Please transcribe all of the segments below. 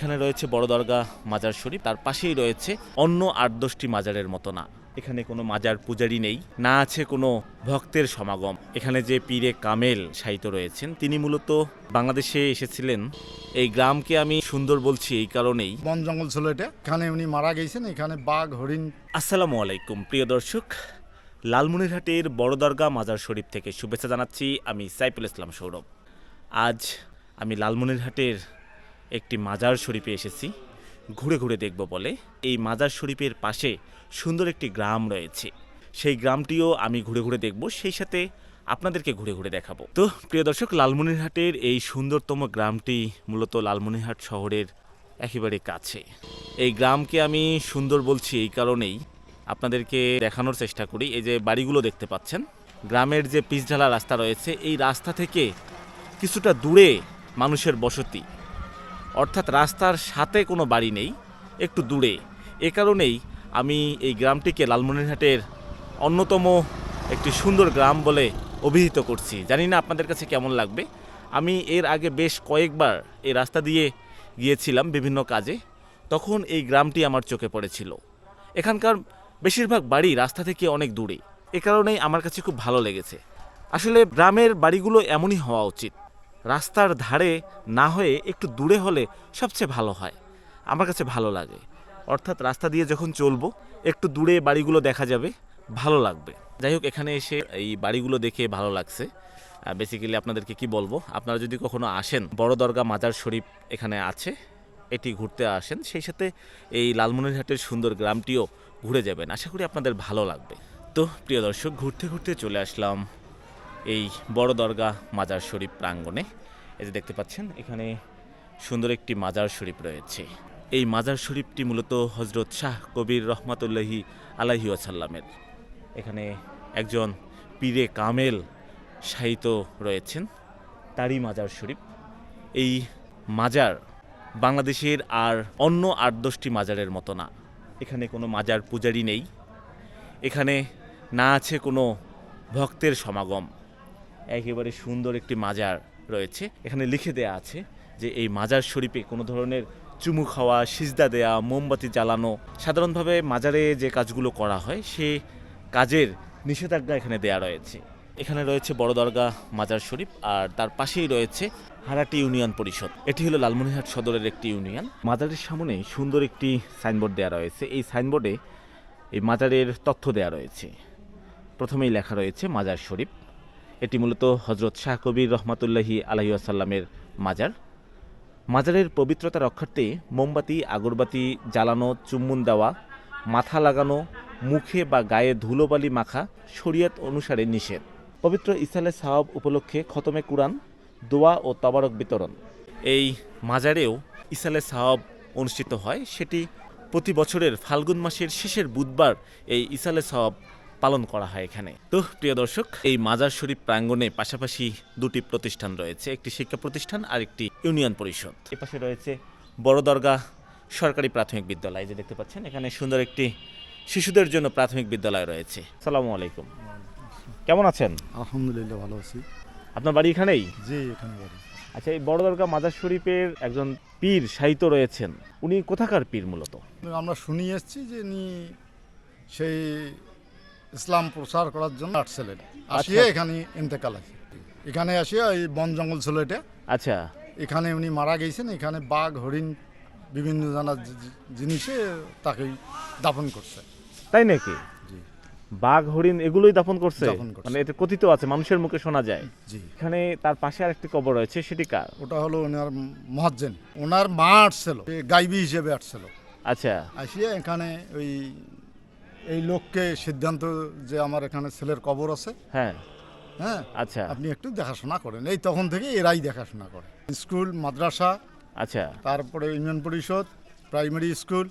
এখানে রয়েছে বড় দরগা মাজার শরীফ তার পাশেই রয়েছে অন্য আট দশটি মাজারের মতো না। এখানে কোনো মাজার পূজারি নেই না আছে কোনো ভক্তের সমাগম। এখানে যে পীরে কামেল সাহিত্য রয়েছেন তিনি মূলত বাংলাদেশে এসেছিলেন। এই গ্রামকে আমি সুন্দর বলছি এই কারণেই। বন জঙ্গল ছিল এটা। এখানে উনি মারা গেছেন এখানে বাঘ হরিণ। আসসালামু আলাইকুম প্রিয় দর্শক। লালমনিরহাটের বড় দরগা মাজার শরীফ থেকে শুভেচ্ছা জানাচ্ছি আমি সাইফুল ইসলাম সৌরভ। আজ আমি লালমনিরহাটের একটি মাজার শরীফে এসেছি। ঘুরে ঘুরে দেখব বলে। এই মাজার শরীফের পাশে সুন্দর একটি গ্রাম রয়েছে। সেই গ্রামটিও আমি ঘুরে ঘুরে দেখব। সেই সাথে আপনাদেরকে ঘুরে ঘুরে দেখাবো। তো প্রিয় দর্শক, লালমনিরহাটের এই সুন্দরতম গ্রামটি মূলত লালমনিরহাট শহরের একেবারে কাছে। এই গ্রামকে আমি সুন্দর বলছি এই কারণেই আপনাদেরকে দেখানোর চেষ্টা করি। এই যে বাড়িগুলো দেখতে পাচ্ছেন, গ্রামের যে পিচঢালা রাস্তা রয়েছে, এই রাস্তা থেকে কিছুটা দূরে মানুষের বসতি। অর্থাৎ রাস্তার সাথে কোনো বাড়ি নেই, একটু দূরে। এ কারণেই আমি এই গ্রামটিকে লালমনিরহাটের অন্যতম একটি সুন্দর গ্রাম বলে অভিহিত করছি। জানি না আপনাদের কাছে কেমন লাগবে। আমি এর আগে বেশ কয়েকবার এই রাস্তা দিয়ে গিয়েছিলাম বিভিন্ন কাজে। তখন এই গ্রামটি আমার চোখে পড়েছিল। এখানকার বেশিরভাগ বাড়ি রাস্তা থেকে অনেক দূরে। এ কারণেই আমার কাছে খুব ভালো লেগেছে। আসলে গ্রামের বাড়িগুলো এমনই হওয়া উচিত। রাস্তার ধারে না হয়ে একটু দূরে হলে সবচেয়ে ভালো হয়। আমার কাছে ভালো লাগে। অর্থাৎ রাস্তা দিয়ে যখন চলবো, একটু দূরে বাড়িগুলো দেখা যাবে, ভালো লাগবে। যাই হোক, এখানে এসে এই বাড়িগুলো দেখে ভালো লাগছে। বেসিক্যালি আপনাদেরকে কি বলব? আপনারা যদি কখনো আসেন, বড় দরগা মাজার শরীফ এখানে আছে, এটি ঘুরতে আসেন, সেই সাথে এই লালমনিরহাটের সুন্দর গ্রামটিও ঘুরে যাবেন। আশা করি আপনাদের ভালো লাগবে। তো প্রিয় দর্শক, ঘুরতে ঘুরতে চলে আসলাম। এই বড় দরগা মাজার শরীফ প্রাঙ্গণে। এই যে দেখতে পাচ্ছেন, এখানে সুন্দর একটি মাজার শরীফ রয়েছে। এই মাজার শরীফটি মূলত হজরত শাহ কবির রহমাতুল্লাহি আলাহি আসাল্লামের এখানে একজন পীরে কামেল শায়িত রয়েছেন, তারই মাজার শরীফ। এই মাজার বাংলাদেশের আর অন্য আট দশটি মাজারের মতো না। এখানে কোনো মাজার পূজারি নেই। এখানে না আছে কোনো ভক্তের সমাগম। একেবারে সুন্দর একটি মাজার রয়েছে। এখানে লিখে দেয়া আছে যে এই মাজার শরীফে কোনো ধরনের চুমু খাওয়া, সিজদা দেয়া, মোমবাতি জ্বালানো, সাধারণভাবে মাজারে যে কাজগুলো করা হয়, সে কাজের নিষেধাজ্ঞা এখানে দেয়া রয়েছে। এখানে রয়েছে বড় দরগা মাজার শরীফ আর তার পাশেই রয়েছে হারাটি ইউনিয়ন পরিষদ। এটি হলো লালমনিরহাট সদরের একটি ইউনিয়ন। মাজারের সামনে সুন্দর একটি সাইনবোর্ড দেওয়া রয়েছে। এই সাইনবোর্ডে এই মাজারের তথ্য দেওয়া রয়েছে। প্রথমেই লেখা রয়েছে মাজার শরীফ। এটি মূলত হজরত শাহ কবির রহমাতুল্লাহি আলহি আসাল্লামের মাজার। মাজারের পবিত্রতা রক্ষার্থে মোমবাতি, আগরবাতি জ্বালানো, চুম্বন দেওয়া, মাথা লাগানো, মুখে বা গায়ে ধুলোবালি মাখা শরীয়ত অনুসারে নিষেধ। পবিত্র ইসালে সাহাব উপলক্ষে খতমে কুরআন, দোয়া ও তবারক বিতরণ। এই মাজারেও ইসালে সাহাব অনুষ্ঠিত হয়। সেটি প্রতি বছরের ফাল্গুন মাসের শেষের বুধবার এই ইসালে সাহাব পালন করা হয় এখানে। তো প্রিয় দর্শক এই মাজার শরীফ প্রাঙ্গণে পাশাপাশি দুটি প্রতিষ্ঠান রয়েছে একটি শিক্ষা প্রতিষ্ঠান আর একটি ইউনিয়ন পরিষদ। এপাশে রয়েছে বড় দরগা সরকারি প্রাথমিক বিদ্যালয় যে দেখতে পাচ্ছেন এখানে সুন্দর একটি শিশুদের জন্য প্রাথমিক বিদ্যালয় রয়েছে। সালামু আলাইকুম। কেমন আছেন? আলহামদুলিল্লাহ ভালো আছি। আপনার বাড়ি এখানেই? জি এখানে বাড়ি। আচ্ছা এই বড় দরগা মাজার শরীফের একজন পীর সাহিত্য রয়েছেন। উনি কোথাকার পীর মূলত? আমরা শুনিয়ে এসেছি যে ইনি সেই ইসলাম প্রচার করার জন্য আসছিলেন আসিয়ে এখানে ইন্তেকাল আছে। এখানে আসিয়া এই বন জঙ্গল ছিল এটা। আচ্ছা। এখানে উনি মারা গেছেন এখানে বাঘ হরিণ বিভিন্ন জানা জিনিসে তাকে দাফন করছে। তাই নাকি? জি। বাঘ হরিণ এগুলোই দাফন করছে। মানে এতে কথিত আছে মানুষের মুখে শোনা যায়। জি। এখানে তার পাশে আর আরেকটি কবর রয়েছে সেটি কার? ওটা হলো ওনার মহাজ্জেন। ওনার মা আসছিল গাইবি হিসেবে আসছিল আচ্ছা। আসিয়া এখানে ওই এই লোককে সিদ্ধান্ত যে আমার এখানে ছেলের কবর আছে হ্যাঁ। হ্যাঁ? আচ্ছা। আপনি একটু দেখাশোনা করেন। এই তখন থেকে এরাই দেখাশোনা করে। স্কুল মাদ্রাসা আচ্ছা। তারপরে ইউনিয়ন পরিষদ প্রাইমারি স্কুল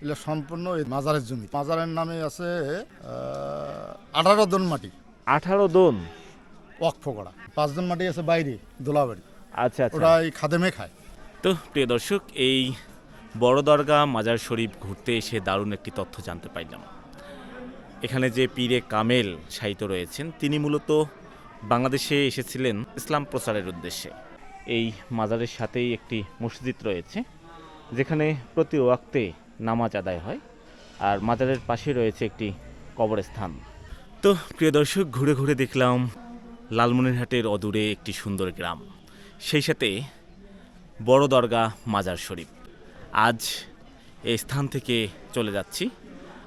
এগুলো সম্পূর্ণ এই মাজারের জমি। মাজারের নামে আছে আঠারো জন মাটি। আঠারো দন? ওয়াকফ করা পাঁচজন মাটি আছে বাইরে দোলাবাড়ি। আচ্ছা আচ্ছা। ওরা এই খাদেমে খায়। তো প্রিয় দর্শক এই বড় দরগা মাজার শরীফ ঘুরতে এসে দারুণ একটি তথ্য জানতে পারলাম এখানে যে পীরে কামেল সাহিত্য রয়েছেন, তিনি মূলত বাংলাদেশে এসেছিলেন ইসলাম প্রচারের উদ্দেশ্যে। এই মাজারের সাথেই একটি মসজিদ রয়েছে, যেখানে প্রতি ওয়াক্তে নামাজ আদায় হয়, আর মাজারের পাশে রয়েছে একটি কবরস্থান। তো প্রিয় দর্শক, ঘুরে ঘুরে দেখলাম লালমনিরহাটের অদূরে একটি সুন্দর গ্রাম। সেই সাথে বড় দরগা মাজার শরীফ। আজ এই স্থান থেকে চলে যাচ্ছি।